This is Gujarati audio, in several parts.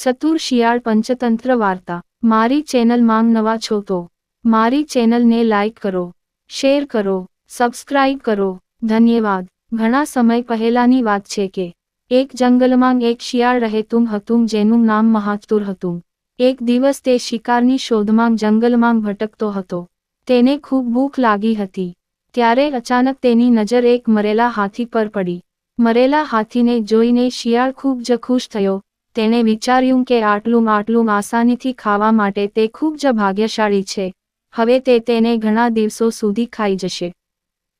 ચતુર શિયાળ પંચતંત્ર વાર્તા. મારી ચેનલ માંગ નવા છો તો મારી ચેનલને લાઇક કરો, શેર કરો, સબસ્ક્રાઇબ કરો. ધન્યવાદ. ઘણા સમય પહેલાની વાત છે કે એક જંગલમાં એક શિયાળ રહેતું હતું જેનું નામ મહાતુર હતું. એક દિવસ તે શિકારની શોધમાં જંગલમાં ભટકતો હતો. તેને ખૂબ ભૂખ લાગી હતી. ત્યારે અચાનક તેની નજર એક મરેલા હાથી પર પડી. મરેલા હાથીને જોઈને શિયાળ ખૂબ જ ખુશ થયો. તેણે વિચાર્યું કે આટલું આટલું આસાનીથી ખાવા માટે તે ખૂબ જ ભાગ્યશાળી છે. હવે તે તેને ઘણા દિવસો સુધી ખાઈ જશે.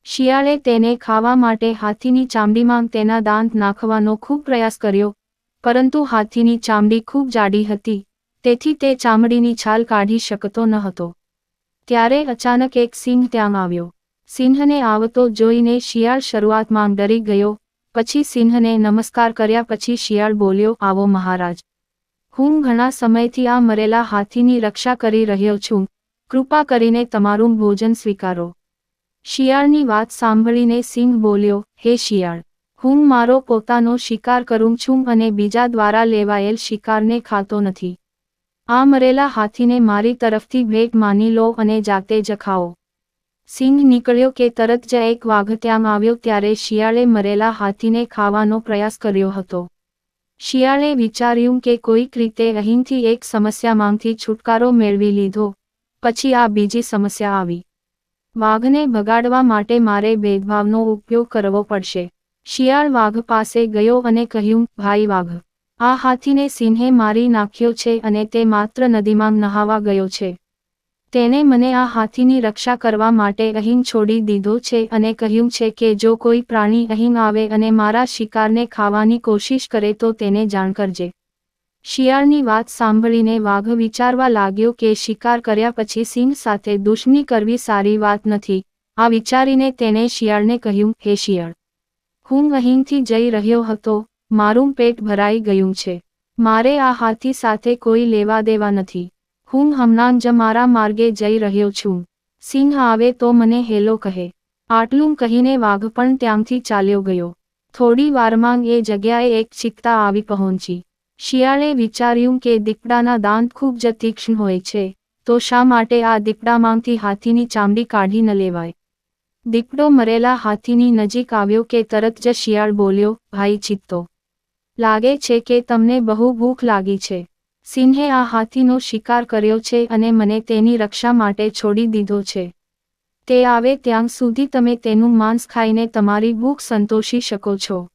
શિયાળે તેને ખાવા માટે હાથીની ચામડીમાં તેના દાંત નાખવાનો ખૂબ પ્રયાસ કર્યો, પરંતુ હાથીની ચામડી ખૂબ જાડી હતી, તેથી તે ચામડીની છાલ કાઢી શકતો ન હતો. ત્યારે અચાનક એક સિંહ ત્યાં આવ્યો. સિંહને આવતો જોઈને શિયાળ શરૂઆતમાં ડરી ગયો પછી સિંહને નમસ્કાર કર્યા પછી શિયાળ બોલ્યો, આવો મહારાજ. હું ઘણા સમયથી આ મરેલા હાથીની રક્ષા કરી રહ્યો છું. કૃપા કરીને તમારું ભોજન સ્વીકારો. શિયાળની વાત સાંભળીને સિંહ બોલ્યો, હે શિયાળ, હું મારો પોતાનો શિકાર કરું છું અને બીજા દ્વારા લેવાયેલ શિકારને ખાતો નથી. આ મરેલા હાથીને મારી તરફથી ભેટ માની લો અને જાતે જ ખાઓ. સિંહ નીકળ્યો કે તરત જ એક વાઘ ત્યાં આવ્યો ત્યારે શિયાળે મરેલા હાથીને ખાવાનો પ્રયાસ કર્યો હતો. શિયાળે વિચાર્યું કે કોઈક રીતે અહીંથી એક સમસ્યામાંથી છુટકારો મેળવી લીધો, પછી આ બીજી સમસ્યા આવી. વાઘને ભગાડવા માટે મારે ભેદભાવનો ઉપયોગ કરવો પડશે. શિયાળ વાઘ પાસે ગયો અને કહ્યું, ભાઈ વાઘ, આ હાથીને સિંહે મારી નાખ્યો છે અને તે માત્ર નદીમાં નહાવા ગયો છે. તેને મને આ હાથીની રક્ષા કરવા માટે અહીં છોડી દીધો છે અને કહ્યું છે કે જો કોઈ પ્રાણી અહીં આવે અને મારા શિકારને ખાવાની કોશિશ કરે તો તેને જાણ કરજે. શિયાળની વાત સાંભળીને વાઘ વિચારવા લાગ્યો કે શિકાર કર્યા પછી સિંહ સાથે દુશ્મની કરવી સારી વાત નથી. આ વિચારીને તેણે શિયાળને કહ્યું, હે શિયાળ, હું અહીંથી જઈ રહ્યો હતો. મારું પેટ ભરાઈ ગયું છે. મારે આ હાથી સાથે કોઈ લેવા દેવા નથી. હું હમણાં જ મારા માર્ગે જઈ રહ્યો છું. સિંહ આવે તો મને હેલો કહે. આટલું કહીને વાઘ પણ ત્યાંથી ચાલ્યો ગયો. થોડી વારમાં એ જગ્યાએ એક ચિત્તા આવી પહોંચી. શિયાળે વિચાર્યું કે દીપડાના દાંત ખૂબ જ તીક્ષ્ણ હોય છે, તો શા માટે આ દીપડામાંથી હાથીની ચામડી કાઢી ન લેવાય? દીપડો મરેલા હાથીની નજીક આવ્યો કે તરત જ શિયાળ બોલ્યો, ભાઈ ચિત્તો, લાગે છે કે તમને બહુ ભૂખ લાગી છે. સિંહે આ હાથીનો શિકાર કર્યો છે અને મને તેની રક્ષા માટે છોડી દીધો છે. તે આવે ત્યાં સુધી તમે તેનું માંસ ખાઈને તમારી ભૂખ સંતોષી શકો છો.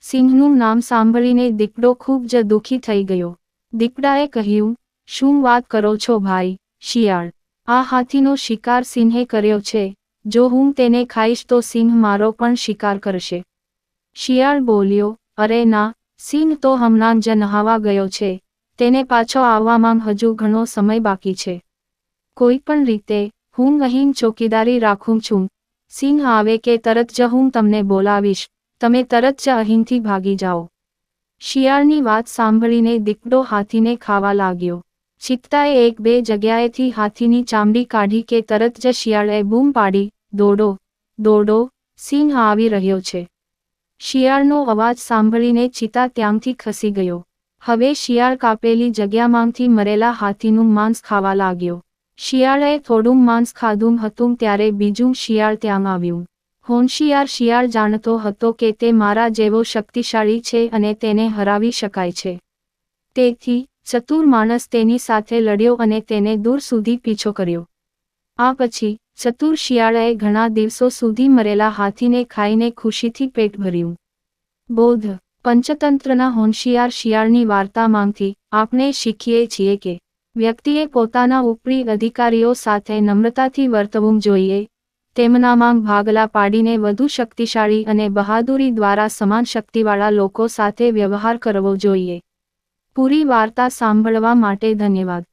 સિંહનું નામ સાંભળીને દીકડો ખૂબ જ દુઃખી થઈ ગયો. દીકડાએ કહ્યું, શું વાત કરો છો ભાઈ, શિયાળ? આ હાથીનો શિકાર સિંહે કર્યો છે. જો હું તેને ખાઈશ તો સિંહ મારો પણ શિકાર કરશે. શિયાળ બોલ્યો, અરે ના, સિંહ તો હમણાં જ નહાવા ગયો છે. તેને પાછો આવવામાં હજુ ઘણો સમય બાકી છે. કોઈ પણ રીતે, હું અહીં ચોકીદારી રાખું છું. સિંહ આવે કે તરત જ હું તમને બોલાવીશ. તમે તરત જ અહીંથી ભાગી જાઓ. શિયાળની વાત સાંભળીને દીકડો હાથીને ખાવા લાગ્યો. ચિત્તાએ એક બે જગ્યાએથી હાથીની ચામડી કાઢી કે તરત જ શિયાળે બૂમ પાડી, દોડો દોડો. સિંહ આવી રહ્યો છે. શિયાળનો અવાજ સાંભળીને ચિત્તા ત્યાંથી ખસી ગયો. હવે શિયાળ કાપેલી જગ્યામાંથી મરેલા હાથીનું માંસ ખાવા લાગ્યો. શિયાળે થોડું માંસ ખાધું હતું ત્યારે બીજું શિયાળ ત્યાં આવ્યું. હોનશિયાર શિયાળ જાણતો હતો કે તે મારા જેવો શક્તિશાળી છે અને તેને હરાવી શકાય છે. તેથી, ચતુર માણસ તેની સાથે લડ્યો અને તેને દૂર સુધી પીછો કર્યો. આ પછી, ચતુર શિયાળાએ ઘણા દિવસો સુધી મરેલા હાથીને ખાઈને ખુશીથી પેટ ભર્યું. બોધ પંચતંત્રના હોંશિયાર શિયાળની વાર્તામાંથી આપણે શીખીએ છીએ કે વ્યક્તિએ પોતાના ઉપરી અધિકારીઓ સાથે નમ્રતાથી વર્તવું જોઈએ. તેમનામાં ભાગલા પાડીને વધુ શક્તિશાળી અને બહાદુરી દ્વારા સમાન શક્તિવાળા લોકો સાથે વ્યવહાર કરવો જોઈએ. પૂરી વાર્તા સાંભળવા માટે ધન્યવાદ.